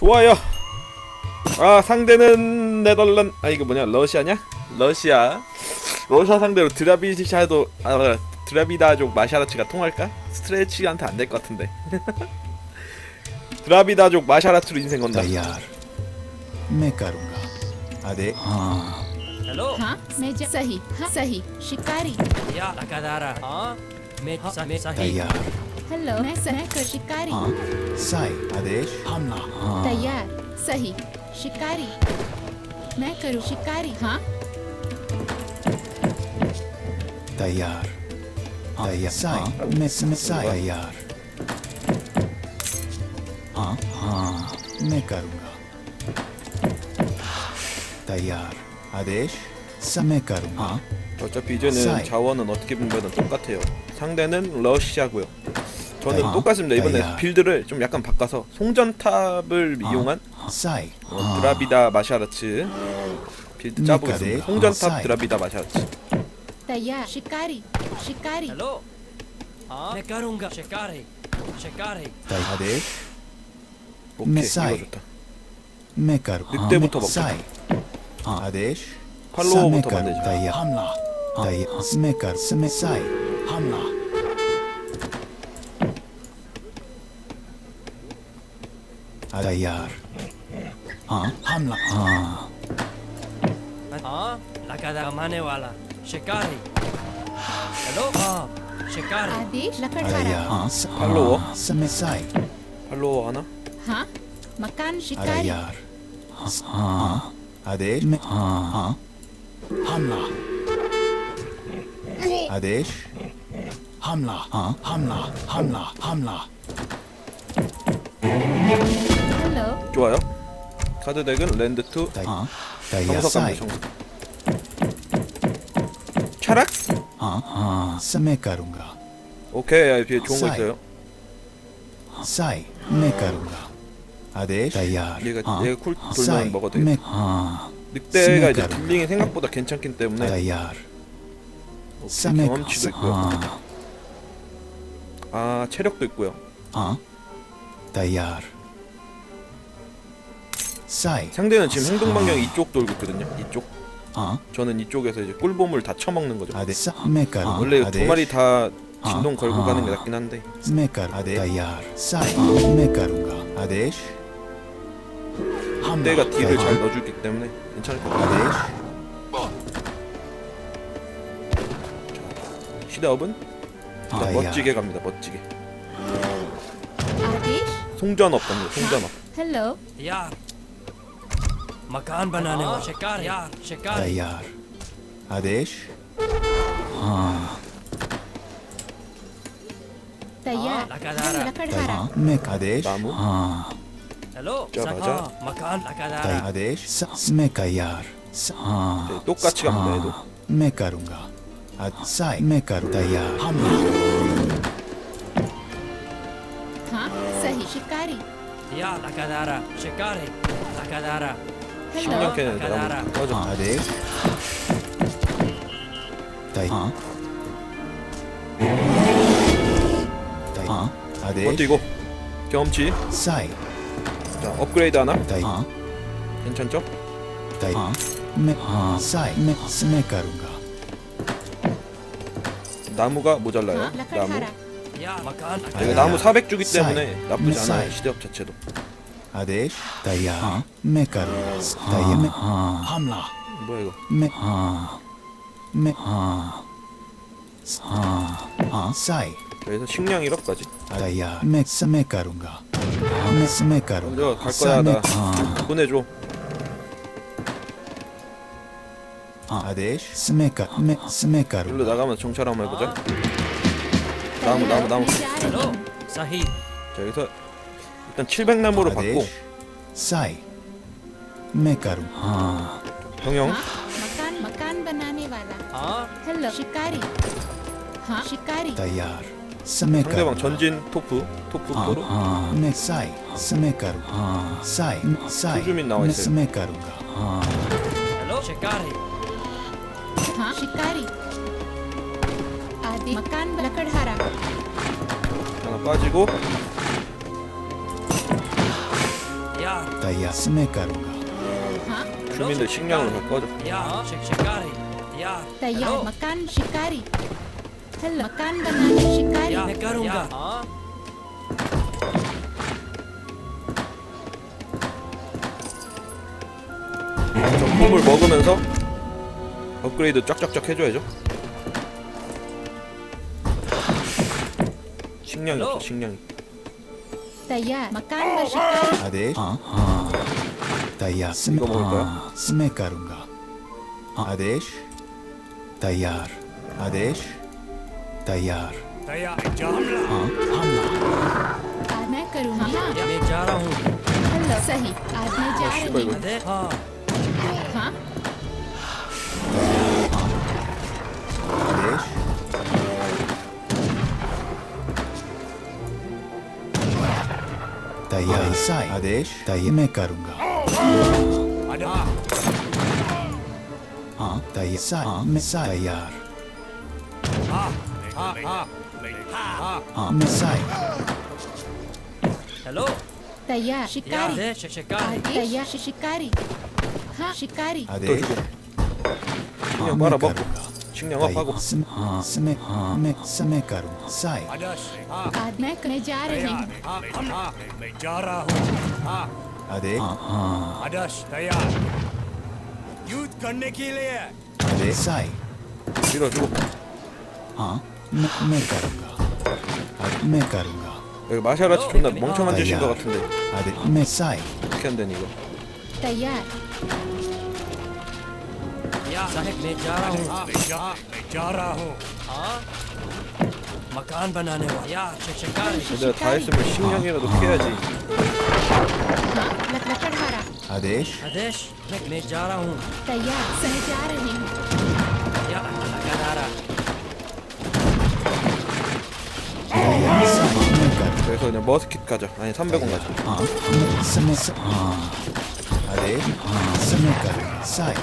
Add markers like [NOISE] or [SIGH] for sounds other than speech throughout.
좋아요. 아 상대는 네덜란 아 이거 뭐냐 러시아냐? 러시아 러시아 상대로 드라비샤도 아 드라비다족 마샤라츠가 통할까? 스트레치한테 안 될 것 같은데. [LAUGHS] 드라비다족 마샤라츠로 인생 건다. तैयार मैं करूंगा अरे हाँ हेलो हाँ मैं जा... सही हाँ सही शिकारी या लगातार हाँ मैं सही सही तैयार हेलो मैं सह कर शिकारी हाँ साई आदेश हमला हाँ तैयार सही शिकारी मैं करूँ शिकारी हाँ तैयार तैयार साई मैं मैं साई तैयार हाँ हाँ मैं करूंगा तैयार आदेश समय करूंगा हाँ 어차피 이제는 사이. 자원은 어떻게 보면 똑같아요. 상대는 러시아고요. 저는 아, 똑같습니다. 이번에 아, 빌드를 좀 약간 바꿔서 송전탑을 아, 이용한 사이. 어, 드라비다 마샤라츠 빌드 짜보겠습니다. 송전탑 드라비다 마샤라츠. 야, 시카리 시카리. 헬로. 아. 네카룬가 시카리 시카리. 다이데. 오케이 메카루. 늑대부터 먹자. 아데시. 팔로워부터 만들자. 다이야. 함라. 다이야. 메카. 메사이. 함라. आता यार हाँ हम लोग हाँ हाँ लगा कमाने वाला शिकारी हेलो हाँ शिकारी आदेश लकड़हारा हाँ हेलो समसाई हेलो आना हाँ मकान शिकारी अरे यार हाँ आदेश में हाँ हाँ हमला आदेश हमला हाँ हमला हमला हमला 좋아요. 카드 덱은 랜드 투 어? 다이아사. 차락? 어? 아, 스메카룬가. 오케이, 아, 뒤에 좋은 거 있어요. 사이, 메카룬가. 아데, 다이아. 얘가 어? 얘가 쿨 돌면 먹어도 돼. 아, 어. 늑대가 이제 딜링이 생각보다 괜찮기 때문에 다이아. 뭐 경험치 있고요. 아, 아, 체력도 있고요. 어? 다이아. 상대는 지금 행동 방향이 이쪽 돌고 있거든요. 이쪽. 아, 저는 이쪽에서 이제 꿀보물 다 처먹는 거죠. 네. 아데 사메카르. 아, 원래 두 마리 다 진동 걸고 가는 게 낫긴 한데. 메카. 아데 다이아르. 사이. 메카가 아데. 한대가 딜을 잘 넣어주기 때문에 괜찮을 것 같아요. 시대업은 일단 멋지게 갑니다. 멋지게. 송전업 갑니다. 송전업. 헬로. मकान बनाने वाला शिकारी यार शिकारी तैयार आदेश हाँ तैयार हाँ, लकड़हारा। हाँ, लकड़हारा हाँ मैं आदेश नामू? हाँ हेलो जा, हाँ, जा। मकान तै लगातार आदेश स- मैं तैयार स- हाँ 네, 똑같이 갑니다. 얘도. हाँ, मैं करूँगा आ- साई मैं करूँ तैयार हम हाँ सही शिकारी या लगातार शिकारी लगातार हेलो 10년 캐는 내가 꺼져. 아, 네. 다이. 아. 다이. 아. 아, 네. 버티고. 경험치. 사이. 자, 업그레이드 하나. 다이. 아. 괜찮죠? 다이. 아. 메. 아. 사이. 메. 스메카룬가. 나무가 모자라요. 나무. 아, 이거 나무 400주기 때문에 나쁘지 음, 않아요. 시대업 자체도. आदेश तैयार हाँ मैं करूँगा तैयार मैं हाँ हमला 뭐야 이거? मैं हाँ मैं हाँ हाँ हाँ साई 여기서 식량 1억까지. तैयार मैं समय करूँगा हाँ, मैं समय करूँगा 먼저 갈 거야 समय 나. हाँ 보내줘. हाँ आदेश समय कर मैं समय 일로 करूँगा 나가면 정찰 한번 해보자. 나무 나무 나무. मैं जा रही हेलो हूँ सही 자 여기서 일단 700나무로 받고 आदेश साई मैं करूँ हाँ 병영. हाँ मकान मकान बनाने वाला हाँ हेलो शिकारी हाँ शिकारी तैयार समय 상대방 करूँगा 전진 토프 토프 हाँ 도로. हाँ मैं साई समय करूँ हाँ साई साई 수주민 나와 मैं 있어요. समय करूँगा हाँ हेलो शिकारी हाँ शिकारी आदि मकान लकड़हारा 하나 빠지고 다이아 스메가루가? 주민들 식량을 갖고 와줘. تيار مكان شكاري هلا مكان 가루가 정품을 먹으면서 업그레이드 쫙쫙쫙 해줘야죠. 식량이 없어, 식량이. तैयार। मकान का शिकारी आदेश। हाँ हाँ। तैयार। हाँ, मैं करूँगा। आदेश। तैयार। आदेश। तैयार। तैयार। हाँ हमला मैं करूँगी। हाँ मैं जा रहा हूँ। सही। आज मैं जा रही हूँ। हाँ हाँ। तैयार हाँ। आदेश। तय मैं करूँगा। हाँ हाँ। मैं तैयार। हाँ मैं हेलो। तैयार। शिकारी। तैयार। शिकारी। हाँ शिकारी। आदेश। तो 건축 영업하고 스메 스메 스메 가루 사이 عاد مجاره 아데 아데 사이 밀어주고 아 메 가루가 아메 가루가 여기 마샬아치 존나 멍청한 짓인 것 같은데 아데 메 사이 어떻게 한다니 이거 تيار साहब मैं जा रहा हूँ मैं जा मैं जा रहा हूँ हाँ मकान बनाने वाला यार शिक- शिकारी 내가 다 했으면 식량이라도 캐야지 हाँ लक- लकड़हारा आदेश आदेश मैं मैं जा रहा हूँ तैयार मैं जा रही हूँ या लगातार तैयार साई मैं करूंगा 그래서 그냥 머스킷 가자 아니 300원 가자 हाँ मैं समय से हाँ आदेश हाँ समय करूंगा साई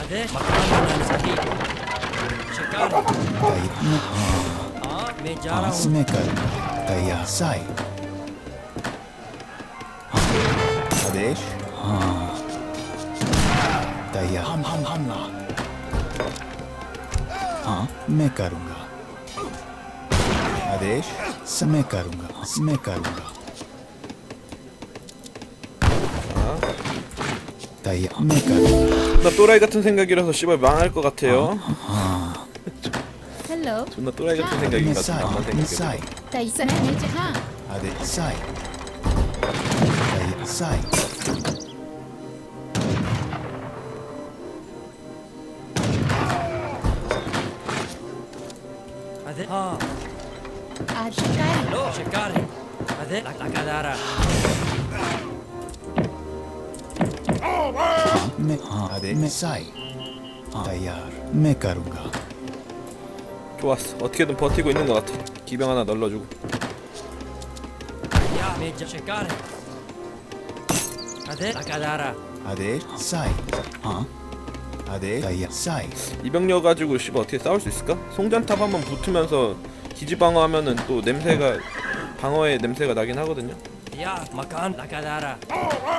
अरे मकान बनाने मैं आदेश हाँ तैयार। हम हम हम ना। हाँ मैं करूँगा। आदेश समय करूँगा मैं करूँगा। तैयार मैं करूंगा 존나 또라이 같은 생각이라서 씨발 망할 것 같아요 हेलो 존나 또라이 같은 생각인 मैं 것 같아 साई 암만 मैं 생각해도 साई तैयार मैं जा- हाँ आदेश साई तैयार साई आदेश हाँ आज शिकारी हेलो शिकारी आदेश लगातार हाँ मैं हाँ आदेश मैं साई हाँ तैयार मैं करूंगा 좋았어 어떻게든 버티고 있는 것 같아 기병 하나 널러주고 या मैं जा- शिकारी आदेश लगातार आदेश साई हाँ आदेश तैयार साई 이병력 가지고 씨발 어떻게 싸울 수 있을까? 송전탑 한번 붙으면서 기지 방어하면은 또 냄새가 방어의 냄새가 나긴 하거든요 या मकान लगातार हाँ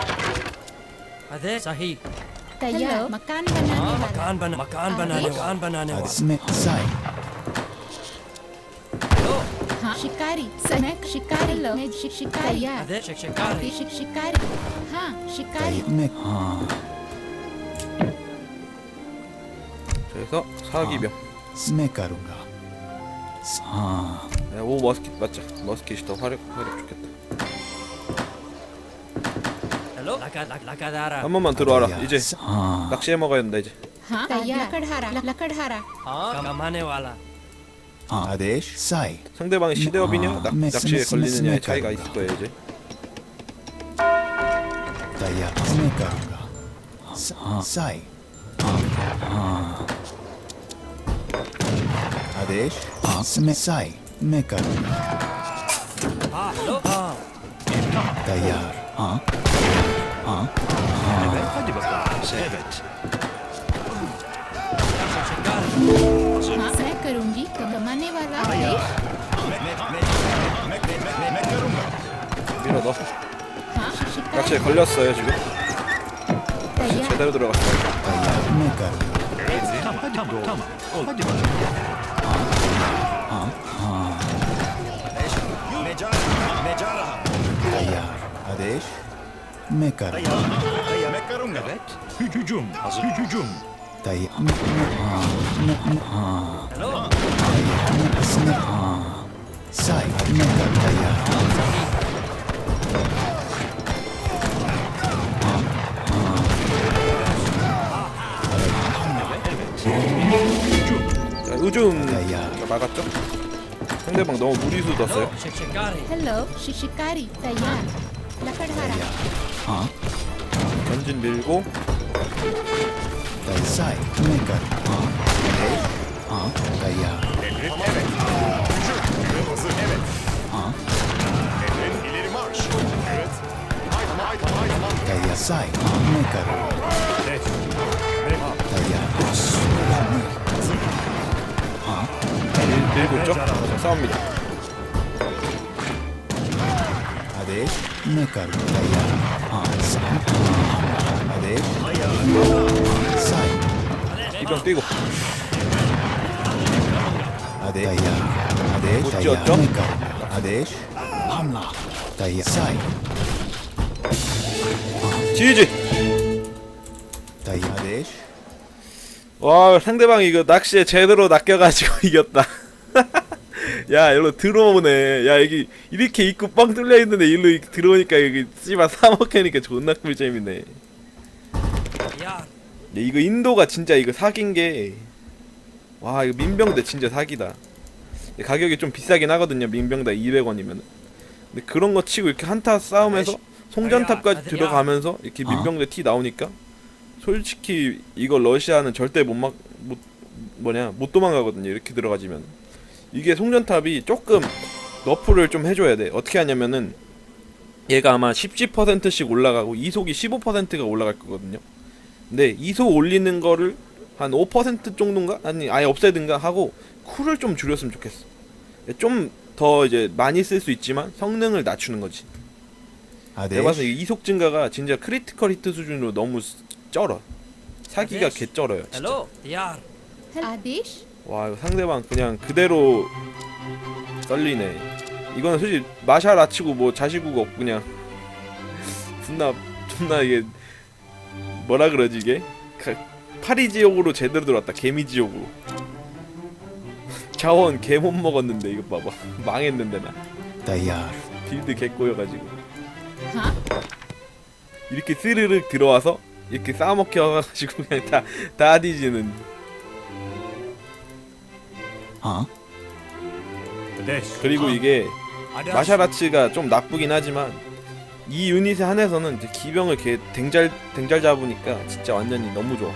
आदेश सही तैयार मकान बनाने हाँ वाला मकान बना मकान बनाने मकान बनाने वाला आदेश में साई हेलो हाँ शिकारी समय शिकारी मैं शि- शिकारी तैयार आदेश शिक- शिकारी शि- शिकारी हाँ शिकारी तैयार में हाँ 그래서 사기병 मैं करूंगा हाँ 야, 오 머스킷 맞자 머스킷이 더 화력, 화력 좋겠다 한 번만 들어와라 तैयार, 이제 हाँ 낚시해 먹어야 된다 이제 हाँ तैयार लकड़हारा लकड़हारा हाँ कमाने वाला 아데시 사이 상대방이 시대업이냐 아, 낚, 메스, 낚시에 메스, 걸리느냐의 메스, 차이가 메스. 있을 거예요 이제 다이아 스네카루가 사- 사이 아 데시 스메 사이 메카루가 Ah, hello. Ah, 다이아 cercare. हाँ मैं करूंगी कमाने वाला आदेश 밀어 넣어 हाँ शिकारी 낚시에 걸렸어요 지금 तैयार 제대로 들어갔어요 다이아 메카루 Mekaron. Mekaron evet. Hücücüm, hücücüm. Dayı. Say, mekaron dayı. 자, 의중 막았죠? 상대방 너무 무리수 뒀어요. Hello, Shishikari, Dayan. La Ferhara. 아. 전진 밀고 사이 그러니까 아. 다이아 아. 다이아 사이 그러니까 다이아 아. 밀고 쪽 싸웁니다 아데시 메카루 다이아 아데시 사이 이병 뛰고 아데 다이아 못 다이아? 메카루 아데시 함라 다이아 사이 지지 다이아 아데시 와 상대방이 이거 낚시에 제대로 낚여가지고 이겼다 [LAUGHS] 야 일로 들어오네 야 여기 이렇게 입구 뻥 뚫려 있는데 일로 이- 들어오니까 여기 씨발 사먹해니까 존나 꿀잼이네. 야, 이거 인도가 진짜 이거 사기인 게, 와, 이거 민병대 진짜 사기다. 가격이 좀 비싸긴 하거든요. 민병대 200원이면. 근데 그런 거 치고 이렇게 한타 싸우면서 송전탑까지 들어가면서 이렇게 민병대 티 나오니까 솔직히 이거 러시아는 절대 못 막, 못, 뭐냐, 못 도망가거든요. 이렇게 들어가지면. 이게 송전탑이 조금 너프를 좀 해줘야 돼. 어떻게 하냐면은 얘가 아마 10%씩 올라가고 이속이 15%가 올라갈 거거든요. 근데 이속 올리는 거를 한 5% 정도인가? 아니 아예 없애든가? 하고 쿨을 좀 줄였으면 좋겠어. 좀 더 이제 많이 쓸 수 있지만 성능을 낮추는 거지. 아, 네. 내가 봐서 이 이속 증가가 진짜 크리티컬 히트 수준으로 너무 쩔어. 사기가 개 쩔어요 진짜. 아디쉬 와 이거 상대방 그냥 그대로 썰리네. 이거는 솔직히 마샬 아치고 뭐 자시구가 없고 그냥 [LAUGHS] 존나 존나 이게 뭐라 그러지 이게? 가- 파리 지옥으로 제대로 들어왔다 개미 지옥으로. [LAUGHS] 자원 개 못 먹었는데 이거 봐봐. [LAUGHS] 망했는데 나. 다이아. 빌드 개 꼬여가지고. हाँ 이렇게 스르륵 들어와서 이렇게 싸먹혀가지고 그냥 다 다 뒤지는 아 그리고 이게. 마샤라츠가 좀 나쁘긴 하지만 이 유닛에 한해서는 이제 기병을 개 댕잘 댕잘 잡으니까 진짜 완전히 너무 좋아.